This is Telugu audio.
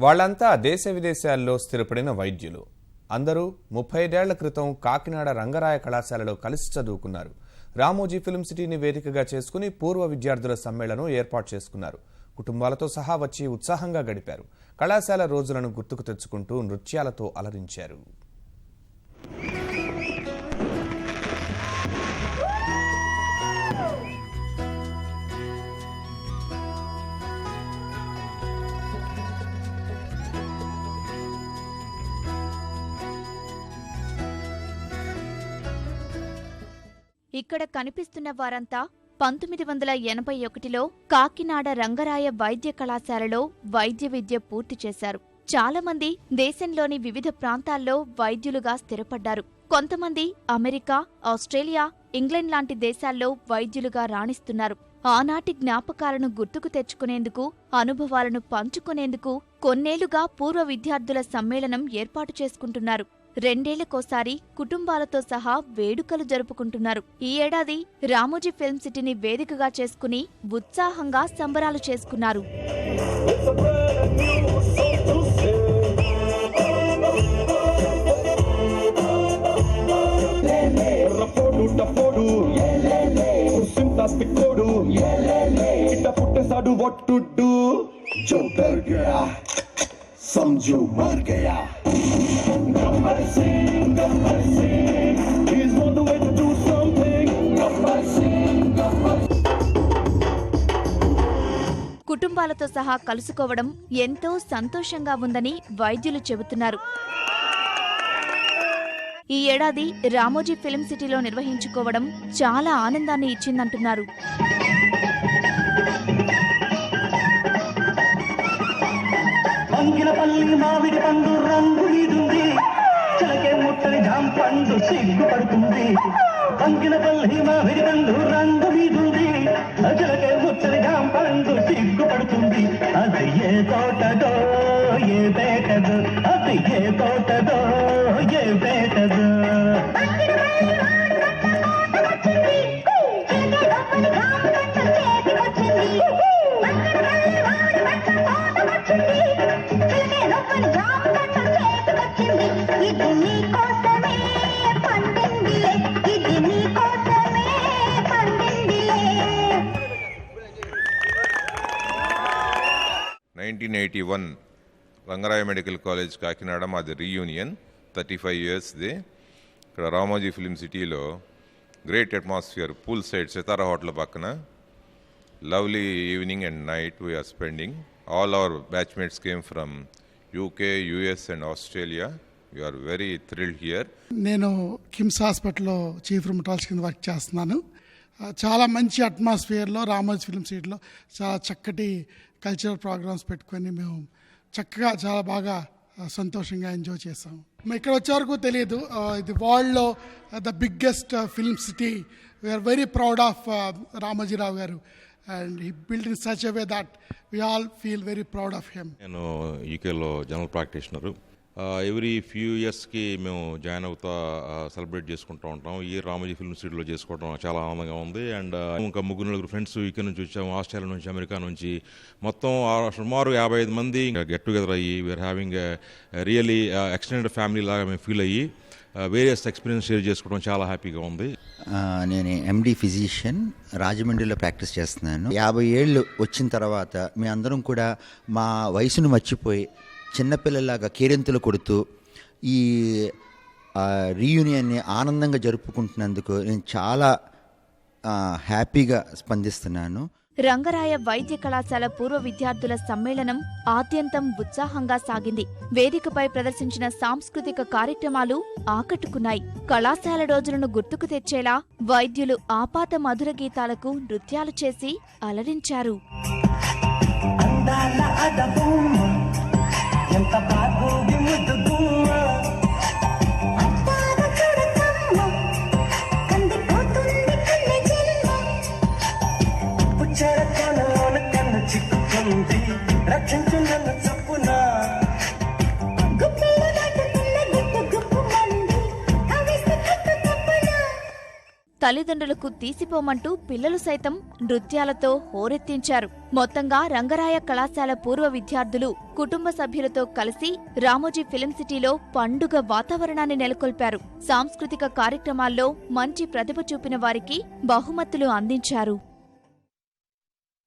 వాళ్ళంతా దేశ విదేశాల్లో స్థిరపడిన వైద్యులు. అందరూ ముప్పై ఐదేళ్ళ క్రితం కాకినాడ రంగరాయ కళాశాలలో కలిసి చదువుకున్నారు. రామోజీ ఫిల్మ్ సిటీని వేదికగా చేసుకుని పూర్వ విద్యార్థుల సమ్మేళనం ఏర్పాటు చేసుకున్నారు. కుటుంబాలతో సహా వచ్చి ఉత్సాహంగా గడిపారు. కళాశాల రోజులను గుర్తుకు తెచ్చుకుంటూ నృత్యాలతో అలరించారు. ఇక్కడ కనిపిస్తున్న వారంతా పంతొమ్మిది వందల ఎనభై ఒకటిలో కాకినాడ రంగరాయ వైద్య కళాశాలలో వైద్య విద్య పూర్తి చేశారు. చాలా మంది దేశంలోని వివిధ ప్రాంతాల్లో వైద్యులుగా స్థిరపడ్డారు. కొంతమంది అమెరికా ఆస్ట్రేలియా ఇంగ్లాండ్ లాంటి దేశాల్లో వైద్యులుగా రాణిస్తున్నారు. ఆనాటి జ్ఞాపకాలను గుర్తుకు తెచ్చుకునేందుకు అనుభవాలను పంచుకునేందుకు కొన్నేళ్ళుగా పూర్వ విద్యార్థుల సమ్మేళనం ఏర్పాటు చేసుకుంటున్నారు. రెండేళ్ళకోసారి కుటుంబాలతో సహా వేడుకలు జరుపుకుంటున్నారు. ఈ ఏడాది రామోజీ ఫిల్మ్ సిటీని వేదికగా చేసుకుని ఉత్సాహంగా సంబరాలు చేసుకున్నారు. రపోడు టపోడు సింతాస్తికోడు समझो मर गया Gabbar Singh Gabbar Singh he's on the way to do something Gabbar Singh Gabbar కుటుంబాలతో సహా కలుసుకోవడం ఎంతో సంతోషంగా ఉందని వైద్యులు చెబుతున్నారు ఈ ఏడాది రామోజీ ఫిల్మ్ సిటీలో నిర్వహించుకోవడం చాలా ఆనందాన్ని ఇచ్చిందంటున్నారు పంగినపల్లి మామిడి పండు రంగు మీదుంది. చిలకే ముట్టని జాం పండు సిగ్గుపడుతుంది పంగినపల్లి మామిడి పండు రంగు మీదుంది. చిలకే ముట్టని జాం పండు సిగ్గుపడుతుంది అది ఏ తోటదో ఏ బేటదో అది ఏ తోటదో. Nineteen eighty one Rangaraya medical college Kakinada మాది రీయూనియన్. థర్టీ ఫైవ్ ఇయర్స్ది. ఇక్కడ రామోజీ ఫిలిం సిటీలో great atmosphere pool side Sitara hotel పక్కన lovely evening and night we're spending. All our batchmates came from UK US and Australia. Are very thrilled here. నేను కిమ్స్ హాస్పిటల్లో చీఫ్ రుమటాలజీ కింద వర్క్ చేస్తున్నాను. చాలా మంచి అట్మాస్ఫియర్లో రామోజీ ఫిల్మ్ సిటీలో చాలా చక్కటి కల్చరల్ ప్రోగ్రామ్స్ పెట్టుకొని మేము చక్కగా చాలా బాగా సంతోషంగా ఎంజాయ్ చేసాము ఇక్కడ వచ్చే వరకు తెలియదు ఇది వరల్డ్లో the biggest film city we're very proud of Ramoji Rao garu. And he build in such way that we all feel very proud of him నేను యూకేలో జనరల్ ప్రాక్టీషనరు ఎవ్రీ ఫ్యూ ఇయర్స్కి మేము జాయిన్ అవుతా సెలబ్రేట్ చేసుకుంటూ ఉంటాం. ఈ రామోజీ ఫిల్మ్ సిటీలో చేసుకోవడం చాలా ఆనందంగా ఉంది. అండ్ ఇంకా ముగ్గురు నలుగురు ఫ్రెండ్స్ ఇక్కడ నుంచి వచ్చాము ఆస్ట్రేలియా నుంచి అమెరికా నుంచి. మొత్తం సుమారు యాభై ఐదు మంది గెట్ టుగెదర్ అయ్యి we are having really extended family లాగా మేము ఫీల్ అయ్యి వేరియస్ ఎక్స్పీరియన్స్ షేర్ చేసుకోవడం చాలా హ్యాపీగా ఉంది. నేను ఎండి ఫిజిషియన్ రాజమండ్రిలో ప్రాక్టీస్ చేస్తున్నాను. యాభై ఏళ్ళు వచ్చిన తర్వాత మీ అందరం కూడా మా వయసును మర్చిపోయి చిన్నపిల్లలాగా కేరింతలు కొడుతూ ఈ రీయూనియన్ని ఆనందంగా జరుపుకుంటున్నందుకు నేను చాలా హ్యాపీగా స్పందిస్తున్నాను. రంగరాయ వైద్య కళాశాల పూర్వ విద్యార్థుల సమ్మేళనం ఆద్యంతం ఉత్సాహంగా సాగింది. వేదికపై ప్రదర్శించిన సాంస్కృతిక కార్యక్రమాలు ఆకట్టుకున్నాయి. కళాశాల రోజులను గుర్తుకు తెచ్చేలా వైద్యులు ఆపాత మధుర గీతాలకు నృత్యాలు చేసి అలరించారు. ఎంత బాగోగి ముద్దు గుమ్మ పుచ్చర కొనలోన కన్ను చిక్కుకుంది. రక్షించు నన్ను తల్లిదండ్రులకు తీసిపోమంటూ పిల్లలు సైతం నృత్యాలతో హోరెత్తించారు. మొత్తంగా రంగరాయ కళాశాల పూర్వ విద్యార్థులు కుటుంబ సభ్యులతో కలిసి రామోజీ ఫిలిం సిటీలో పండుగ వాతావరణాన్ని నెలకొల్పారు. సాంస్కృతిక కార్యక్రమాల్లో మంచి ప్రతిభ చూపిన వారికి బహుమతులు అందించారు.